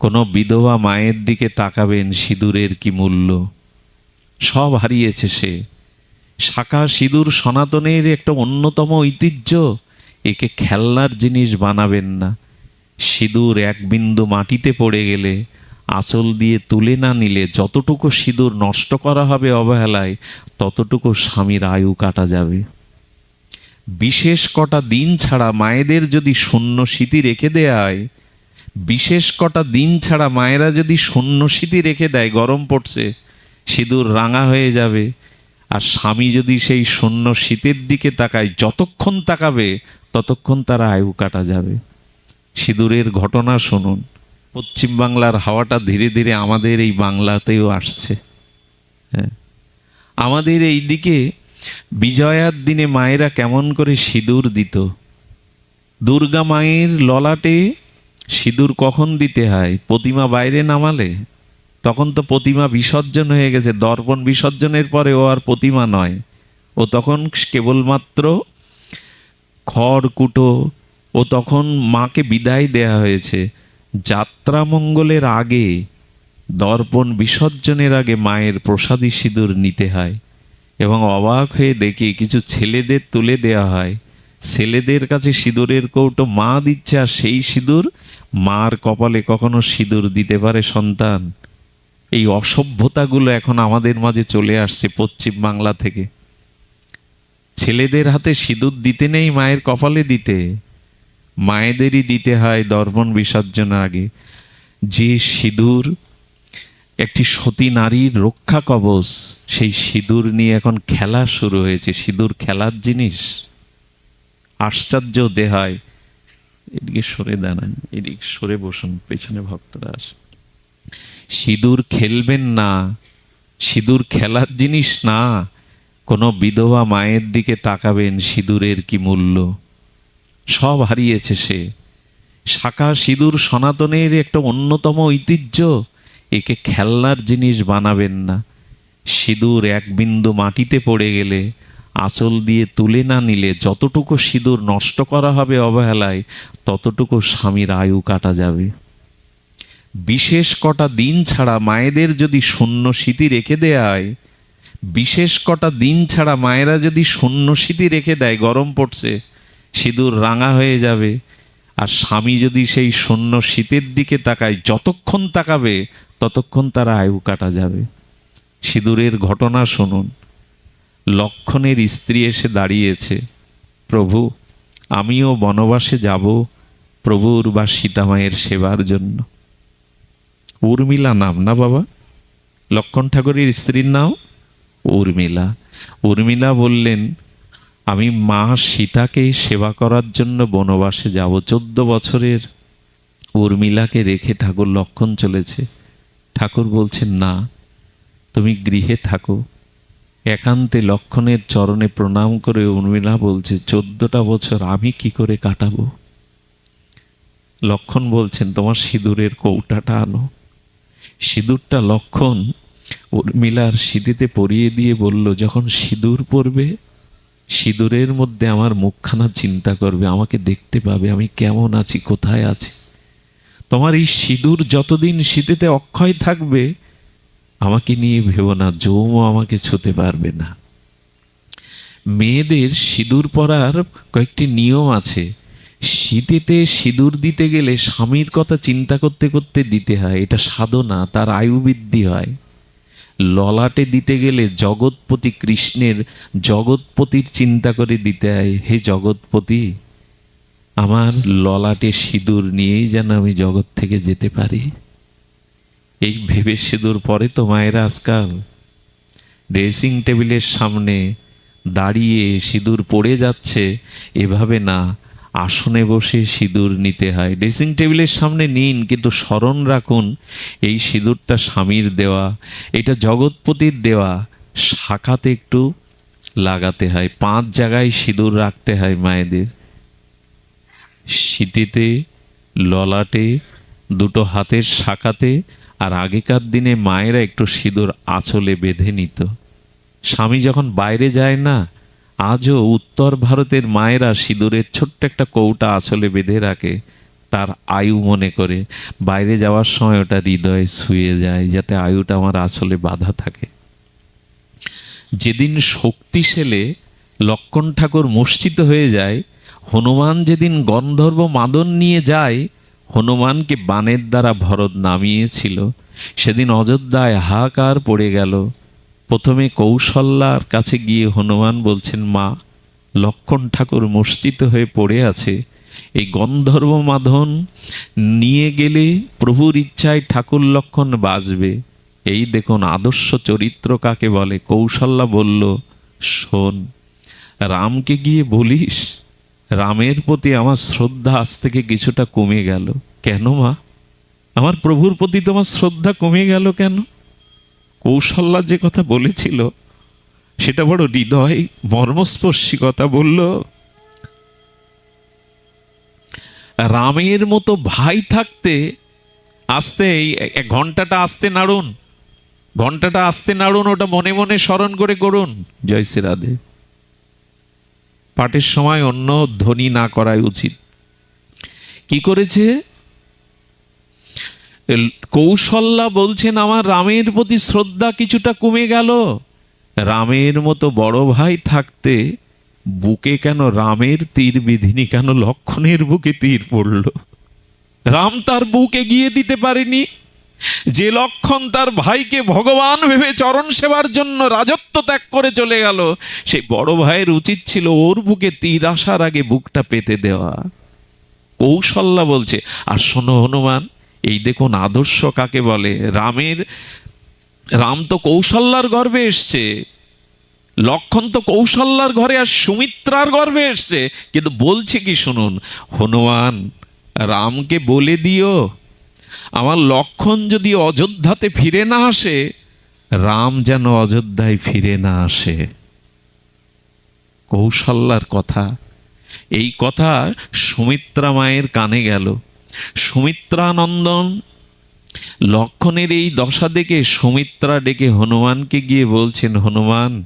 কোনো বিধবা মায়ের দিকে তাকাবেন সিঁদুরের কি মূল্য? সব হারিয়েছে সে। শাখা সিঁদুর সনাতনের একটা অন্যতম ঐতিহ্য। একে খেলনার জিনিস বানাবেন না। সিঁদুর এক বিন্দু মাটিতে পড়ে গেলে, আঁচল দিয়ে তুলে না নিলে যতটুকু সিঁদুর নষ্ট করা হবে অবহেলায়, ততটুকু স্বামীর আয়ু কাটা যাবে। বিশেষ কটা দিন ছাড়া মায়েদের যদি শূন্য স্মৃতি রেখে দেয়া হয় বিশেষ কটা দিন ছাড়া মায়েরা যদি শূন্য স্মৃতি রেখে দেয়, গরম পড়ছে, সিঁদুর রাঙা হয়ে যাবে। আর স্বামী যদি সেই শূন্য শীতের দিকে তাকায়, যতক্ষণ তাকাবে, ততক্ষণ তারা আয়ু কাটা যাবে। সিঁদুরের ঘটনা শুনুন। পশ্চিমবাংলার হাওয়াটা ধীরে ধীরে আমাদের এই বাংলাতেও আসছে। হ্যাঁ। আমাদের এই দিকে বিজয়ার দিনে মায়েরা কেমন করে সিঁদুর দিত। দুর্গা মায়ের ললাটে সিঁদুর কখন দিতে হয়? প্রতিমা বাইরে নামালে? তখন তো প্রতিমা বিসর্জন হয়ে গেছে, দর্পণ বিসর্জনের পরে ও আর প্রতিমা নয়। ও তখন কেবলমাত্র খড়কুটো ও তখন মাকে বিদায় দেয়া হয়েছে। যাত্রামঙ্গলের আগে, দর্পণ বিসর্জনের আগে মায়ের প্রসাদী সিঁদুর নিতে হয় এবং অবাক হয়ে দেখি কিছু ছেলেদের তুলে দেয়া হয়। ছেলেদের কাছে সিঁদুরের কৌটো মা দিচ্ছে আর সেই সিঁদুর মার কপালে কখনো সিঁদুর দিতে পারে সন্তান। এই অসভ্যতাগুলো এখন আমাদের মাঝে চলে আসছে পশ্চিম বাংলা থেকে। ছেলেদের হাতে সিঁদুর দিতে নেই মায়ের কপালে দিতে। মায়েদেরই দিতে হয় দর্পণ বিসর্জনের আগে। যে সিঁদুর একটি সতী নারীর রক্ষা কবচ, সেই সিঁদুর নিয়ে এখন খেলা শুরু হয়েছে। সিঁদুর খেলার জিনিস। আশ্চর্য দেহায়। এদিকে সরে দাঁড়ান, এদিকে সরে বসুন, পেছনে ভক্তরা আসে সিঁদুর খেলবেন না, সিঁদুর খেলার জিনিস না, কোনো বিধবা মায়ের দিকে তাকাবেন, সিঁদুরের কি মূল্য? সব হারিয়েছে সে। শাখা সিঁদুর সনাতনের একটা অন্যতম ঐতিহ্য, একে খেলনার জিনিস বানাবেন না। সিঁদুর এক বিন্দু মাটিতে পড়ে গেলে আঁচল দিয়ে তুলে না নিলে যতটুকু সিঁদুর নষ্ট করা হবে অবহেলায়, ততটুকু স্বামীর আয়ু কাটা যাবে। বিশেষ কটা দিন ছাড়া মায়েদের যদি শূন্য স্মৃতি রেখে দেয়া, বিশেষ কটা দিন ছাড়া মায়েরা যদি শূন্য স্মৃতি রেখে দেয়, গরম পড়ছে, সিঁদুর রাঙা হয়ে যাবে, আর স্বামী যদি সেই শূন্য শীতের দিকে তাকায়, যতক্ষণ তাকাবে, ততক্ষণ তারা আয়ু কাটা যাবে। সিঁদুরের ঘটনা শুনুন। লক্ষণের স্ত্রী এসে দাঁড়িয়েছে, প্রভু, আমিও বনবাসে যাব প্রভুর বা সীতামায়ের সেবার জন্য। উর্মিলা নাম না বাবা? লক্ষণ ঠাকুরের স্ত্রীর নাম? উর্মিলা। উর্মিলা বললেন, আমি মা সীতাকে সেবা করার জন্য বনবাসে যাব। চোদ্দ বছরের উর্মিলাকে রেখে ঠাকুর লক্ষণ চলেছে। ঠাকুর বলছেন, না, তুমি গৃহে থাকো। একান্তে লক্ষণের চরণে প্রণাম করে উর্মিলা বলছে, চোদ্দটা বছর আমি কি করে কাটাবো? লক্ষণ বলছেন, তোমার সিঁদুরের কৌটাটা আনো। সিঁদুরটা লক্ষণ উর্মিলার সিঁদিতে পরিয়ে দিয়ে বলল, যখন সিঁদুর পরবে, সিঁদুরের মধ্যে আমার মুখখানা চিন্তা করবে, আমাকে দেখতে পাবে, আমি কেমন আছি, কোথায় আছি? তোমার এই সিঁদুর যতদিন শীতেতে অক্ষয় থাকবে আমাকে নিয়ে ভেবো না যৌমও আমাকে ছুতে পারবে না। মেয়েদের সিঁদুর পরার কয়েকটি নিয়ম আছে। শীতেতে সিঁদুর দিতে গেলে স্বামীর কথা চিন্তা করতে করতে দিতে হয়, এটা সাধনা, তার আয়ু বৃদ্ধি হয়। ললাটে দিতে গেলে জগৎপতি কৃষ্ণের জগৎপতির চিন্তা করে দিতে হয়, হে জগৎপতি, আমার ললাটে সিঁদুর নিয়েই যেন আমি জগৎ থেকে যেতে পারি? এই ভেবে সিঁদুর পরে তো মায়েরা আজকাল। ড্রেসিং টেবিলের সামনে দাঁড়িয়ে সিঁদুর পড়ে যাচ্ছে, এভাবে না, আসনে বসে সিঁদুর নিতে হয়। ড্রেসিং টেবিলের সামনে নিন, কিন্তু স্মরণ রাখুন, এই সিঁদুরটা স্বামীর দেওয়া, এটা জগৎপতির দেওয়া, শাখাতে একটু লাগাতে হয়, পাঁচ জায়গায় সিঁদুর রাখতে হয় মায়েদের। শীতিতে ললাটে দুটো হাতের শাখাতে আর আগেকার দিনে মায়েরা একটু সিঁদুর আঁচলে বেঁধে নিত। স্বামী যখন বাইরে যায় না, আজও উত্তর ভারতের মায়েরা সিঁদুরের ছোট্ট একটা কৌটা আঁচলে বেঁধে রাখে, তার আয়ু মনে করে। বাইরে যাওয়ার সময় ওটা হৃদয়ে শুয়ে যায়, যাতে আয়ুটা আমার আসলে বাধা থাকে। যেদিন শক্তিশালে লক্ষণ ঠাকুর মূর্ছিত হয়ে যায়, হনুমান যেদিন গন্ধর্ব মাদন নিয়ে যায় হনুমানকে বানের দ্বারা ভরত নামিয়েছিল। সেদিন অযোধ্যায় হাহাকার পড়ে গেল। প্রথমে কৌশল্যার কাছে গিয়ে হনুমান বলছেন, মা, লক্ষণ ঠাকুর মূর্ছিত হয়ে পড়ে আছে। এই গন্ধর্ব মাধন নিয়ে গেলে প্রভুর ইচ্ছায় ঠাকুর লক্ষণ বাজবে। এই দেখুন, আদর্শ চরিত্র কাকে বলে? কৌশল্যা বলল, শোন, রামকে গিয়ে বলিস রামের প্রতি আমার শ্রদ্ধা আজ থেকে কিছুটা কমে গেল। কেন মা? আমার প্রভুর প্রতি তোমার শ্রদ্ধা কমে গেল কেন? কৌশল্যা যে কথা বলেছিল, সেটা বড় হৃদয় মর্মস্পর্শী কথা বলল, রামের মতো ভাই থাকতে আসতে এই ঘন্টাটা আসতে নাড়ুন। ঘন্টাটা আসতে নাড়ুন, ওটা মনে মনে স্মরণ করে করুন জয় শ্রী রাধে। পাঠের সময় অন্য ধ্বনি না করাই উচিত। কি করেছে? কৌশল্যা বলছেন, আমার রামের প্রতি শ্রদ্ধা কিছুটা কমে গেল। রামের মতো বড় ভাই থাকতে বুকে কেন রামের তীর বিধিনি, কেন লক্ষণের বুকে তীর পড়ল? রাম তার বুকে গিয়ে দিতে পারেনি। যে লক্ষণ তার ভাইকে ভগবান ভেবে চরণ সেবার জন্য রাজত্ব ত্যাগ করে চলে গেল সেই বড় ভাইয়ের উচিত ছিল ওর বুকে তীর আসার আগে বুকটা পেতে দেওয়া। কৌশল্যা বলছে, আর শোনো হনুমান, এই দেখুন আদর্শ কাকে বলে, রামের, রাম তো কৌশল্যার গর্বে এসছে, লক্ষণ তো কৌশল্যার ঘরে আর সুমিত্রার গর্বে এসছে, কিন্তু বলছে কি শুনুন, হনুমান, রামকে বলে দিও আমার লক্ষণ যদি অযোধ্যাতে ফিরে না আসে, রাম যেন অযোধ্যায় ফিরে না আসে। কৌশল্যার কথা। এই কথা সুমিত্রা মায়ের কানে গেল। সুমিত্রানন্দন, লক্ষণের এই দশা দেখে সুমিত্রা ডেকে হনুমানকে গিয়ে বলছেন, হনুমান,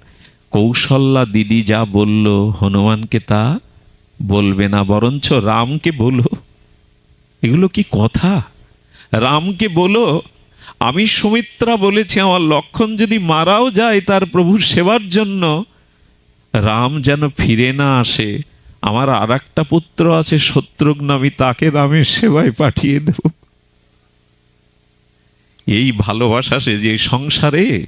কৌশল্যা দিদি যা বলল, হনুমানকে তা বলবে না, বরঞ্চ রামকে বলো। এগুলো কি কথা? রামকে বলো, আমি সুমিত্রা বলেছি, আমার লক্ষণ যদি মারাও যায় তার প্রভুর সেবার জন্য, রাম যেন ফিরে না আসে। আমার আর একটা পুত্র আছে শত্রুঘ্ন, আমি তাকে রামের সেবায় পাঠিয়ে দেব। এই ভালোবাসা সে যে সংসারে,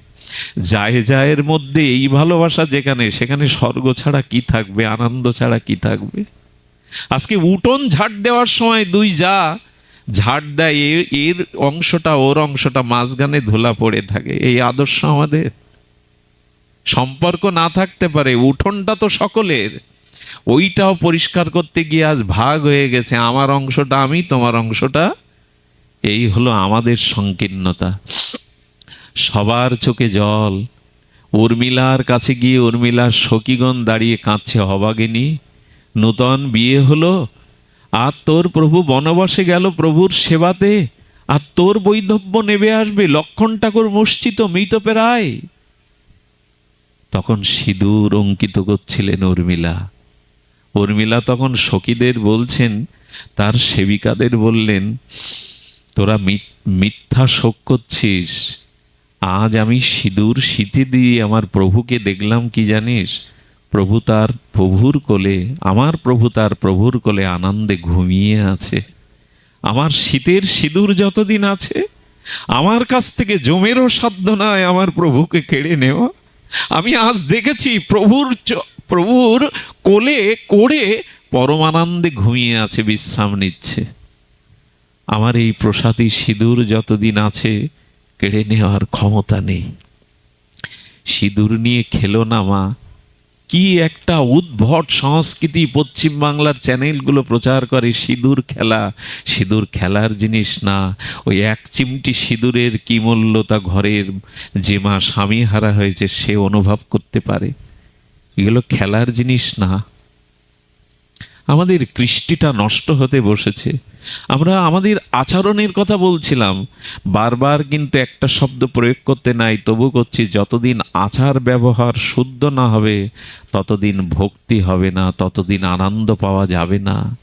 যায় যায়ের মধ্যে এই ভালোবাসা যেখানে, সেখানে স্বর্গ ছাড়া কি থাকবে, আনন্দ ছাড়া কি থাকবে? আজকে উঠোন ঝাড় দেওয়ার সময় দুই যা ঝাড় দেয় এর এর অংশটা ওর অংশটা মাঝখানে ধুলা পড়ে থাকে। এই আদর্শ আমাদের? সম্পর্ক না থাকতে পারে, উঠোনটা তো সকলের। ওইটাও পরিষ্কার করতে গিয়ে আজ ভাগ হয়ে গেছে, আমার অংশটা আমি, তোমার অংশটা। এই হলো আমাদের সংকীর্ণতা। সবার চোখে জল। উর্মিলার কাছে গিয়ে উর্মিলার সখীগণ দাঁড়িয়ে কাঁদছে হবাগিনী নূতন বিয়ে হলো আর তোর প্রভু বনবাসে গেল, প্রভুর সেবাতে। আর তোর বৈধব্য নেবে আসবে, লক্ষণ ঠাকুর মসজিদ মৃত পেরায়। তখন সিঁদুর অঙ্কিত করছিলেন উর্মিলা। উর্মিলা তখন সখীদের বলছেন, তার সেবিকাদের বললেন, তোরা মিথ্যা শোক করছিস। আজ আমি সিঁদুর শীতে দিয়ে আমার প্রভুকে দেখলাম কি জানিস? প্রভু তার প্রভুর কোলে, আমার প্রভু তার প্রভুর কোলে আনন্দে ঘুমিয়ে আছে। আমার শীতের সিঁদুর যতদিন আছে, আমার কাছ থেকে জমেরও সাধ্য নয় আমার প্রভুকে কেড়ে নেওয়া। আমি আজ দেখেছি প্রভুর প্রভুর কোলে করে পরমানন্দে ঘুমিয়ে আছে, বিশ্রাম নিচ্ছে। আমার এই প্রসাদী সিঁদুর যতদিন আছে, কেড়ে নেওয়ার ক্ষমতা নেই। সিঁদুর নিয়ে খেলো না মা কি একটা উদ্ভট সংস্কৃতি পশ্চিম বাংলার চ্যানেলগুলো প্রচার করে সিঁদুর খেলা। সিঁদুর খেলার জিনিস না। ওই এক চিমটি সিঁদুরের কি মূল্য তা ঘরের যে মা স্বামী হারা হয়েছে সে অনুভব করতে পারে। এগুলো খেলার জিনিস না। আমাদের কৃষ্টিটা নষ্ট হতে বসেছে। আমরা আমাদের আচরণের কথা বলছিলাম। বারবার কিন্তু একটা শব্দ প্রয়োগ করতে নাই, তবু করছি, যতদিন আচার ব্যবহার শুদ্ধ না হবে, ততদিন ভক্তি হবে না, ততদিন আনন্দ পাওয়া যাবে না।